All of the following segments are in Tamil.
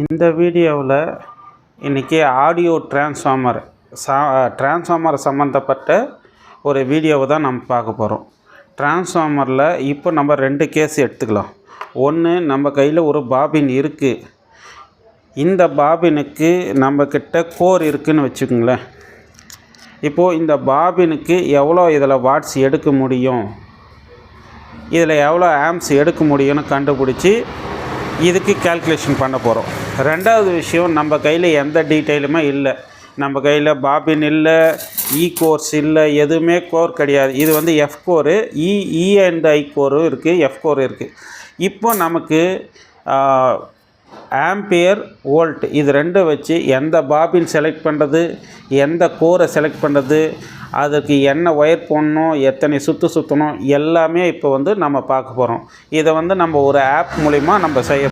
இந்த வீடியோவில் இன்றைக்கி ஆடியோ டிரான்ஸ்ஃபார்மர் சா டிரான்ஸ்ஃபார்மர் சம்மந்தப்பட்ட ஒரு வீடியோவை தான் நம்ம பார்க்க போகிறோம். டிரான்ஸ்ஃபார்மரில் இப்போ நம்ம ரெண்டு கேஸ் எடுத்துக்கலாம். ஒன்று நம்ம கையில் ஒரு பாபின் இருக்குது இந்த பாபினுக்கு நம்மக்கிட்ட கோர் இருக்குதுன்னு வச்சுக்கோங்களேன். இப்போது இந்த பாபினுக்கு எவ்வளோ இதில் வாட்ஸ் எடுக்க முடியும்? இதில் எவ்வளோ ஆம்ஸ் எடுக்க முடியும்னு கண்டுபிடிச்சி இதுக்கு கால்குலேஷன் பண்ண போகிறோம் ரெண்டாவது விஷயம் நம்ம கையில் எந்த டீட்டெயிலுமே இல்லை. நம்ம கையில் பாபின் இல்லை இ e கோர்ஸ் இல்லை எதுவுமே கோர் கிடையாது. இது வந்து F கோரு E E and I கோரும் இருக்குது எஃப் கோர் இருக்குது இப்போ நமக்கு ஆம்பியர் வோல்ட் இது ரெண்டும் வச்சு எந்த பாபின் செலக்ட் பண்ணுறது எந்த கோரை செலக்ட் பண்ணுறது அதுக்கு என்ன ஒயர் போடணும் எத்தனை சுற்று சுற்றணும் எல்லாமே இப்போ வந்து நம்ம பார்க்க போகிறோம் இதை வந்து நம்ம ஒரு ஆப் மூலிமா நம்ம செய்ய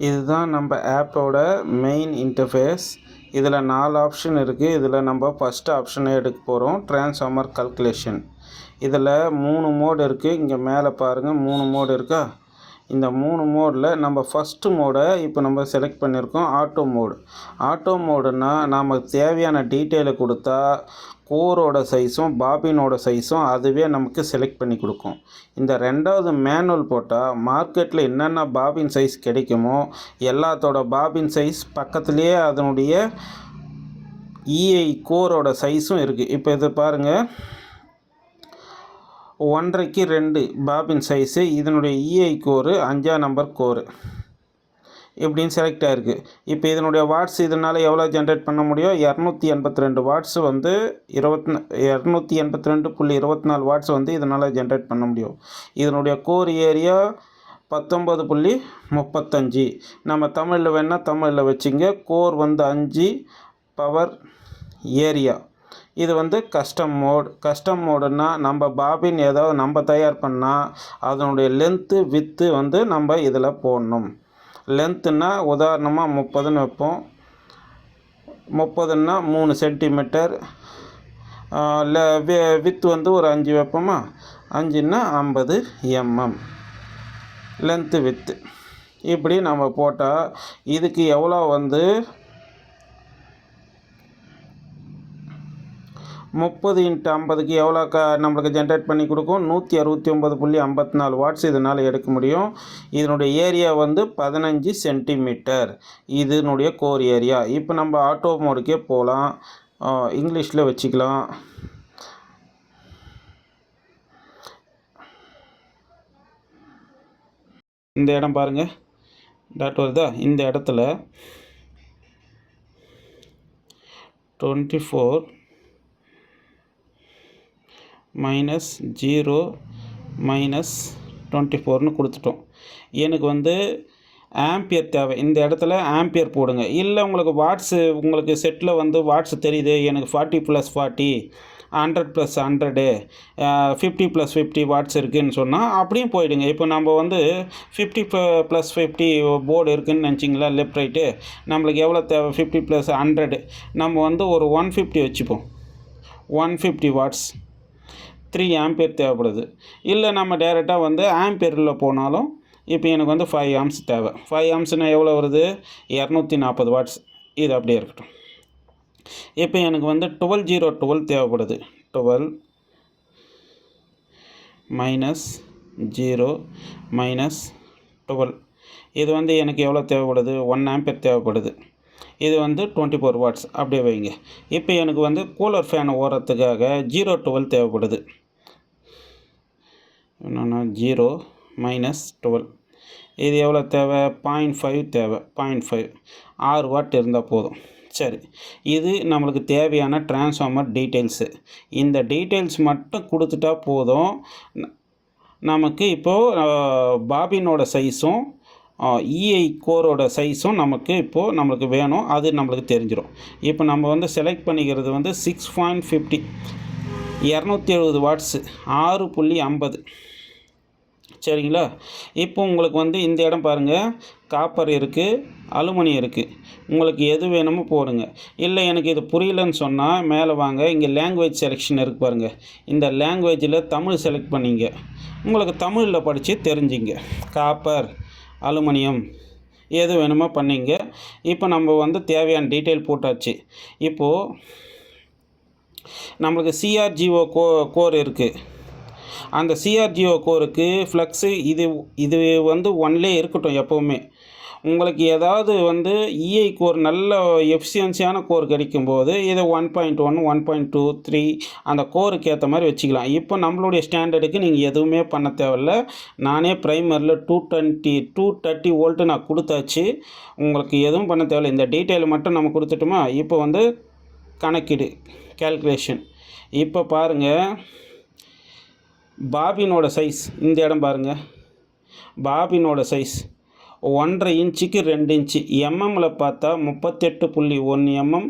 இதுதான் நம்ம ஆப்போட மெயின் இன்டர்ஃபேஸ் இதில் நாலு ஆப்ஷன் இருக்குது இதில் நம்ம ஃபஸ்ட்டு ஆப்ஷனை எடுக்க போகிறோம் ட்ரான்ஸ்ஃபார்மர் கல்குலேஷன் இதில் மூணு மோடு இருக்குது இங்கே மேலே பாருங்கள் மூணு மோடு இருக்கா? இந்த மூணு மோடில் நம்ம ஃபஸ்ட்டு மோடை இப்போ நம்ம செலக்ட் பண்ணியிருக்கோம் ஆட்டோ மோடு ஆட்டோ மோடுன்னா நமக்கு தேவையான டீட்டெயிலை கொடுத்தா கோரோட சைஸும் பாபினோட சைஸும் அதுவே நமக்கு செலக்ட் பண்ணி கொடுக்கும். இந்த ரெண்டாவது மேனுவல் போட்டால் மார்க்கெட்டில் என்னென்ன பாபின் சைஸ் கிடைக்குமோ எல்லாத்தோட பாபின் சைஸ் பக்கத்துலேயே அதனுடைய இஐ கோரோட சைஸும் இருக்குது இப்போ இது பாருங்கள் ஒன்றரைக்கு ரெண்டு. Bobbin size. இதனுடைய இஐ கோரு அஞ்சாம் நம்பர் கோரு இப்படின்னு செலக்ட் ஆகிருக்கு இப்போ இதனுடைய வாட்ஸ் இதனால் எவ்வளோ ஜென்ரேட் பண்ண முடியும்? இரநூத்தி எண்பத்தி ரெண்டு வாட்ஸ் வந்து இருபத்தி இரநூத்தி எண்பத்தி ரெண்டு புள்ளி இருபத்தி நாலு வாட்ஸ் வந்து இதனால் ஜென்ரேட் பண்ண முடியும். இதனுடைய கோர் ஏரியா பத்தொம்பது புள்ளி முப்பத்தஞ்சு. நம்ம தமிழில் வேணால் தமிழில் வச்சுங்க. கோர் வந்து அஞ்சு பவர் ஏரியா இது வந்து கஸ்டம் மோட் கஸ்டம் மோடுன்னா நம்ம பாபின் ஏதாவது நம்ம தயார் பண்ணால் அதனுடைய லென்த்து வித்து வந்து நம்ம இதில் போடணும். லென்த்துன்னா உதாரணமாக முப்பதுன்னு வைப்போம். முப்பதுன்னா மூணு சென்டிமீட்டர் இல்லை வித்து வந்து ஒரு அஞ்சு வைப்போமா? அஞ்சுன்னா ஐம்பது எம்எம் லென்த்து வித்து இப்படி நம்ம போட்டால் இதுக்கு எவ்வளோ வந்து முப்பது இன்ட்டு ஐம்பதுக்கு எவ்வளோ க நம்மளுக்கு ஜென்ரேட் பண்ணி கொடுக்கும்? நூற்றி அறுபத்தி ஒம்பது புள்ளி ஐம்பத்தி நாலு வாட்ஸ் இதனால் எடுக்க முடியும். இதனுடைய ஏரியா வந்து பதினஞ்சு சென்டிமீட்டர் இதனுடைய கோர் ஏரியா இப்போ நம்ம ஆட்டோ மோடுக்கே போகலாம் இங்கிலீஷில் வச்சுக்கலாம். இந்த இடம் பாருங்கள் டாட் வருதா? இந்த இடத்துல twenty four minus zero minus twenty ஃபோர்னு கொடுத்துட்டோம். எனக்கு வந்து ஆம்பியர் தேவை. இந்த இடத்துல ஆம்பியர் போடுங்க. இல்லை உங்களுக்கு வாட்ஸு உங்களுக்கு செட்டில் வந்து வாட்ஸ் தெரியுது. எனக்கு forty plus forty hundred plus hundred fifty plus fifty watts இருக்குதுன்னு சொன்னால் அப்படியும் போயிடுங்க. இப்போ நம்ம வந்து ஃபிஃப்டி ப்ளஸ் ஃபிஃப்டி போர்டு இருக்குதுன்னு நினச்சிங்களா? லெஃப்ட் ரைட்டு நம்மளுக்கு எவ்வளோ தேவை? ஃபிஃப்டி ப்ளஸ் ஹண்ட்ரடு நம்ம வந்து ஒரு ஒன் ஃபிஃப்டி வச்சுப்போம். One fifty watts three ampere தேவைப்படுது. இல்லை நம்ம டேரெக்டாக வந்து ஆம்பியரில் போனாலும் இப்போ எனக்கு வந்து ஃபைவ் ஆம்ஸ் தேவை. ஃபைவ் ஆம்ஸ்னால் எவ்வளோ வருது? இரநூத்தி நாற்பது வாட்ஸ் இது அப்படியே இருக்கட்டும். இப்போ எனக்கு வந்து டுவெல் ஜீரோ டுவெல் தேவைப்படுது. Twelve minus zero minus twelve இது வந்து எனக்கு எவ்வளோ தேவைப்படுது? ஒன் ஆம்பியர் தேவைப்படுது. இது வந்து டுவெண்ட்டி ஃபோர் வாட்ஸ் அப்படியே வைங்க. இப்போ எனக்கு வந்து கூலர் ஃபேன் ஓடுறதுக்காக ஜீரோ டுவெல் தேவைப்படுது. என்னென்னா ஜீரோ மைனஸ் டுவெல் இது எவ்வளோ தேவை? பாயிண்ட் ஃபைவ் தேவை. பாயிண்ட் ஃபைவ் ஆறு வாட் இருந்தால் போதும். சரி. இது நம்மளுக்கு தேவையான டிரான்ஸ்ஃபார்மர் டீட்டெயில்ஸு இந்த டீட்டெயில்ஸ் மட்டும் கொடுத்துட்டா போதும். நமக்கு இப்போது பாபினோட சைஸும் இஐ கோரோட சைஸும் நமக்கு இப்போது நம்மளுக்கு வேணும். அது நம்மளுக்கு தெரிஞ்சிடும் இப்போ நம்ம வந்து செலக்ட் பண்ணிக்கிறது வந்து சிக்ஸ் பாயிண்ட் ஃபிஃப்டி இரநூத்தி எழுபது வாட்ஸு ஆறு புள்ளி ஐம்பது. சரிங்களா? இப்போ உங்களுக்கு வந்து இந்த இடம் பாருங்கள் காப்பர் இருக்குது அலுமினியம் இருக்குது உங்களுக்கு எது வேணுமோ போடுங்க. இல்லை எனக்கு இது புரியலன்னு சொன்னால் மேலே வாங்க. இங்கே லாங்குவேஜ் செலெக்ஷன் இருக்குது பாருங்கள் இந்த லாங்குவேஜில் தமிழ் செலக்ட் பண்ணிங்க. உங்களுக்கு தமிழில் படித்து தெரிஞ்சிங்க. காப்பர் அலுமினியம் எது வேணுமோ பண்ணிங்க. இப்போ நம்ம வந்து தேவையான டீட்டெயில் போட்டாச்சு. இப்போது நம்மளுக்கு சிஆர்ஜிஓ கோ கோர் இருக்குது அந்த சிஆர்ஜிஓ கோருக்கு ஃப்ளக்ஸு இது இது வந்து ஒன்லே இருக்கட்டும் எப்போவுமே. உங்களுக்கு ஏதாவது வந்து இஐ கோர் நல்ல எஃபிஷியன்சியான கோர் கிடைக்கும் போது இதை one point one one point two three அந்த கோருக்கு ஏற்ற மாதிரி வச்சுக்கலாம். இப்போ நம்மளுடைய ஸ்டாண்டர்டுக்கு நீங்கள் எதுவுமே பண்ண தேவையில்ல. நானே ப்ரைமரில் two twenty two thirty volt நான் கொடுத்தாச்சு. உங்களுக்கு எதுவும் பண்ண தேவையில்ல. இந்த டீட்டெயில் மட்டும் நம்ம கொடுத்துட்டோமா? இப்போ வந்து கணக்கீடு. கேல்குலேஷன் இப்போ பாருங்கள் பாபினோட சைஸ் இந்த இடம் பாருங்கள் பாபினோட சைஸ் ஒன்றரை இன்ச்சுக்கு ரெண்டு இன்ச்சு. எம்எம்மில் பார்த்தா முப்பத்தெட்டு புள்ளி ஒன்று எம்எம்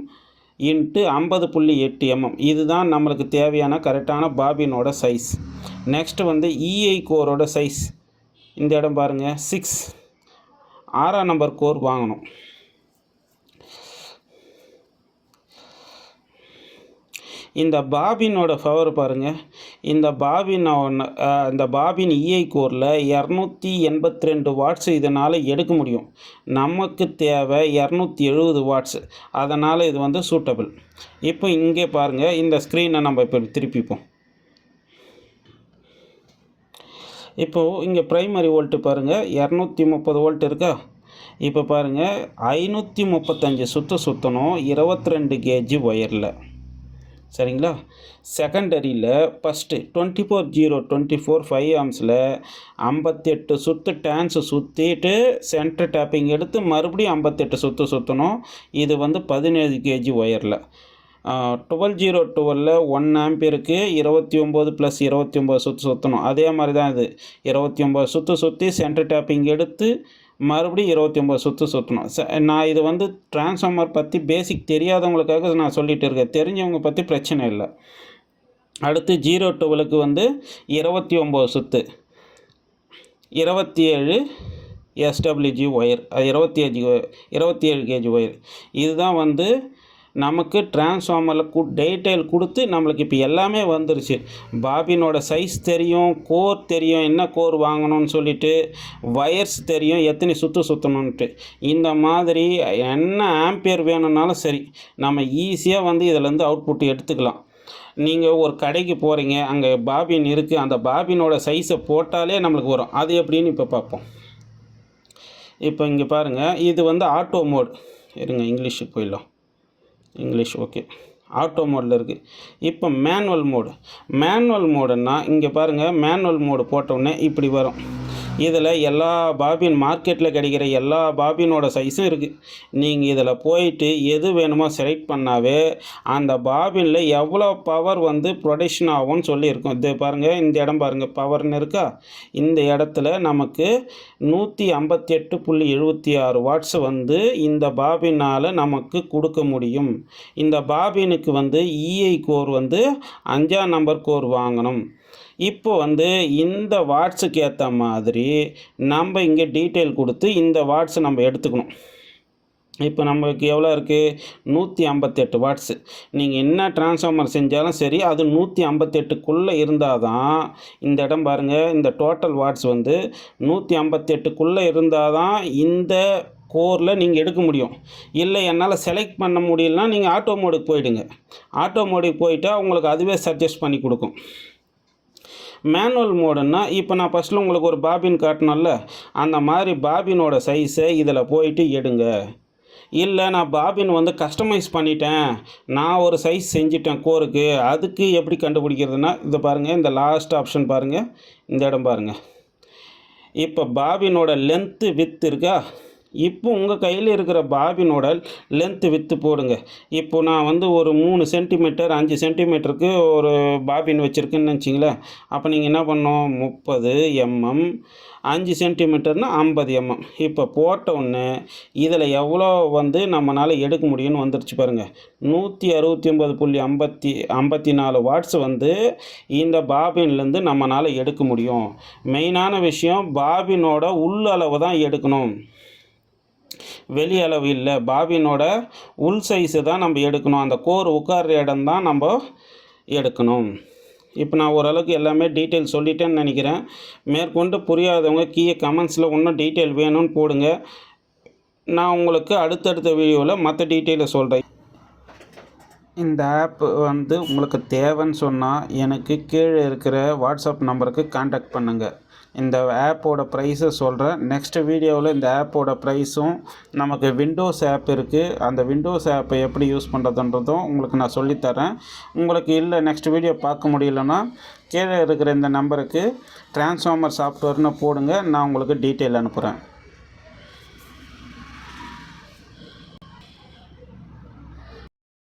இன்ட்டு ஐம்பது புள்ளி எட்டு எம்எம் இதுதான் நம்மளுக்கு தேவையான கரெக்டான பாபினோட சைஸ் நெக்ஸ்ட் வந்து இஐ கோரோட சைஸ் இந்த இடம் பாருங்கள் சிக்ஸ் ஆறாம் நம்பர் கோர் வாங்கணும். இந்த பாபினோட பவர் பாருங்கள் இந்த பாபின் இந்த பாபின் இஐ கோரில் இரநூத்தி எண்பத்தி ரெண்டு வாட்ஸ் இதனால் எடுக்க முடியும். நமக்கு தேவை இரநூத்தி எழுபது வாட்ஸ் அதனால் இது வந்து சூட்டபிள் இப்போ இங்கே பாருங்கள் இந்த ஸ்க்ரீனை நம்ம இப்போ திருப்பிப்போம். இப்போது இங்கே ப்ரைமரி வோல்ட்டு பாருங்கள் இரநூத்தி முப்பது வோல்ட் இருக்கா? இப்போ பாருங்கள் ஐநூற்றி முப்பத்தஞ்சு சுற்று சுற்றணும் இருபத்தி ரெண்டு கேஜி ஒயரில் சரிங்களா? செகண்டரியில் first twenty four zero twenty four five ஆம்ஸில் ஐம்பத்தெட்டு சுற்று டான்ஸு சுற்றிட்டு சென்டர் டேப்பிங் எடுத்து மறுபடியும் ஐம்பத்தெட்டு சுற்று சுற்றணும் இது வந்து பதினேழு கேஜி ஒயரில் டுவெல் ஜீரோ டுவெலில் ஒன் ஆம்பியருக்கு இருபத்தி ஒம்பது ப்ளஸ் இருபத்தி ஒம்பது சுற்று சுற்றணும் அதே மாதிரி தான் இது. இருபத்தி ஒம்பது சுற்று சுற்றி சென்டர் டேப்பிங் எடுத்து மறுபடியும் இருபத்தி ஒம்பது சுற்று சுற்றணும் ச நான் இது வந்து டிரான்ஸ்ஃபார்மர் பற்றி பேசிக் தெரியாதவங்களுக்காக நான் சொல்லிகிட்டு இருக்கேன். தெரிஞ்சவங்க பற்றி பிரச்சனை இல்லை. அடுத்து ஜீரோ டுவெலுக்கு வந்து இருபத்தி ஒம்பது சுற்று இருபத்தி ஏழு எஸ்டபிள்யூஜி ஒயர் இருபத்தி ஏஜி இருபத்தி ஏழு கேஜி ஒயர் இதுதான் வந்து நமக்கு டிரான்ஸ்ஃபார்மரில் கு டீட்டெயில் கொடுத்து நம்மளுக்கு இப்போ எல்லாமே வந்துருச்சு. பாபினோட சைஸ் தெரியும் கோர் தெரியும் என்ன கோர் வாங்கணும்னு சொல்லிட்டு வயர்ஸ் தெரியும் எத்தனை சுற்று சுற்றணுன்ட்டு இந்த மாதிரி என்ன ஆம்பியர் வேணும்னாலும் சரி நம்ம ஈஸியாக வந்து இதிலேருந்து அவுட்புட் எடுத்துக்கலாம். நீங்கள் ஒரு கடைக்கு போகிறீங்க அங்கே பாபின் இருக்குது அந்த பாபினோட சைஸை போட்டாலே நம்மளுக்கு வரும். அது எப்படின்னு இப்போ பார்ப்போம் இப்போ இங்கே பாருங்கள் இது வந்து ஆட்டோ மோட் இருங்க இங்கிலீஷுக்கு போயிடலாம். English okay. ஆட்டோ மோடில் இருக்குது இப்போ மேனுவல் மோடு மேனுவல் மோடுன்னா இங்கே பாருங்கள் மேனுவல் மோடு போட்டோடனே இப்படி வரும். இதில் எல்லா பாபின் மார்க்கெட்டில் கிடைக்கிற எல்லா பாபினோட சைஸும் இருக்குது நீங்கள் இதில் போயிட்டு எது வேணுமோ செலக்ட் பண்ணாவே அந்த பாபினில் எவ்வளோ பவர் வந்து ப்ரொடக்ஷன் ஆகும்னு சொல்லியிருக்கும். இது பாருங்கள் இந்த இடம் பாருங்கள் பவர்னு இருக்கா? இந்த இடத்துல நமக்கு நூற்றி ஐம்பத்தி எட்டு புள்ளி எழுபத்தி ஆறு வாட்ஸ் வந்து இந்த பாபினால் நமக்கு கொடுக்க முடியும். இந்த பாபினுக்கு வந்து இஐ கோர் வந்து அஞ்சாம் நம்பர் கோர் வாங்கணும். இப்போ வந்து இந்த வாட்ஸுக்கு ஏற்ற மாதிரி நம்ம இங்கே டீட்டெயில் கொடுத்து இந்த வாட்ஸை நம்ம எடுத்துக்கணும். இப்போ நம்மளுக்கு எவ்வளோ இருக்குது நூற்றி ஐம்பத்தெட்டு வாட்ஸு. நீங்கள் என்ன டிரான்ஸ்ஃபார்மர் செஞ்சாலும் சரி அது நூற்றி ஐம்பத்தெட்டுக்குள்ளே இருந்தால் தான் இந்த இடம் பாருங்கள் இந்த டோட்டல் வாட்ஸ் வந்து நூற்றி ஐம்பத்தெட்டுக்குள்ளே இருந்தால் தான் இந்த கோரில் நீங்கள் எடுக்க முடியும். இல்லை என்னால் செலக்ட் பண்ண முடியலன்னா நீங்கள் ஆட்டோ மோடுக்கு போயிடுங்க. ஆட்டோ மோடுக்கு போயிட்டால் உங்களுக்கு அதுவே சஜஸ்ட் பண்ணி கொடுக்கும். மேனுவல் மோடுன்னா இப்போ நான் ஃபஸ்ட்டில் உங்களுக்கு ஒரு பாபின் காட்டினோம்ல அந்த மாதிரி பாபினோட சைஸை இதில் போயிட்டு எடுங்க. இல்லை நான் பாபின் வந்து கஸ்டமைஸ் பண்ணிட்டேன். நான் ஒரு சைஸ் செஞ்சிட்டேன் கோருக்கு. அதுக்கு எப்படி கண்டுபிடிக்கிறதுனா இதை பாருங்கள் இந்த லாஸ்ட் ஆப்ஷன் பாருங்கள் இந்த இடம் பாருங்கள் இப்போ பாபினோட லென்த்து வித் இருக்கா? இப்போ உங்கள் கையில் இருக்கிற பாபினோட லென்த்து விற்று போடுங்க. இப்போ நான் வந்து ஒரு மூணு சென்டிமீட்டர் அஞ்சு சென்டிமீட்டருக்கு ஒரு பாபின் வச்சுருக்குன்னு நினச்சிங்களேன். அப்போ நீங்கள் என்ன பண்ணணும்? முப்பது எம்எம் அஞ்சு சென்டிமீட்டர்னால் ஐம்பது எம்எம் இப்போ போட்ட உடனே இதில் எவ்வளோ வந்து நம்மளால் எடுக்க முடியும்னு வந்துருச்சு பாருங்கள் நூற்றி அறுபத்தி ஒம்பது புள்ளி ஐம்பத்தி ஐம்பத்தி நாலு வாட்ஸ் வந்து இந்த பாபின்லேருந்து நம்மளால் எடுக்க முடியும். மெயினான விஷயம் பாபினோட உள்ளளவு தான் எடுக்கணும். வெளி அளவு இல்லை. பாபினோட உள் சைஸு தான் நம்ம எடுக்கணும். அந்த கோர் உட்கார்ற இடம் தான் நம்ம எடுக்கணும். இப்போ நான் ஓரளவுக்கு எல்லாமே டீட்டெயில் சொல்லிட்டேன்னு நினைக்கிறேன். மேற்கொண்டு புரியாதவங்க கீழே கமெண்ட்ஸில் இன்னும் டீட்டெயில் வேணும்னு போடுங்க. நான் உங்களுக்கு அடுத்தடுத்த வீடியோவில் மற்ற டீட்டெயிலை சொல்கிறேன் இந்த ஆப் வந்து உங்களுக்கு தேவைன்னு சொன்னால் எனக்கு கீழே இருக்கிற வாட்ஸ்அப் நம்பருக்கு காண்டாக்ட் பண்ணுங்கள் இந்த ஆப்போட ப்ரைஸை சொல்கிறேன் நெக்ஸ்ட் வீடியோவில் இந்த ஆப்போட ப்ரைஸும் நமக்கு விண்டோஸ் ஆப் இருக்குது அந்த விண்டோஸ் ஆப்பை எப்படி யூஸ் பண்ணுறதுன்றதும் உங்களுக்கு நான் சொல்லித்தரேன். உங்களுக்கு இல்லை நெக்ஸ்ட் வீடியோ பார்க்க முடியலன்னா கீழே இருக்கிற இந்த நம்பருக்கு ட்ரான்ஸ்ஃபார்மர் சாஃப்ட்வேர்னு போடுங்க. நான் உங்களுக்கு டீட்டெயில் அனுப்புகிறேன்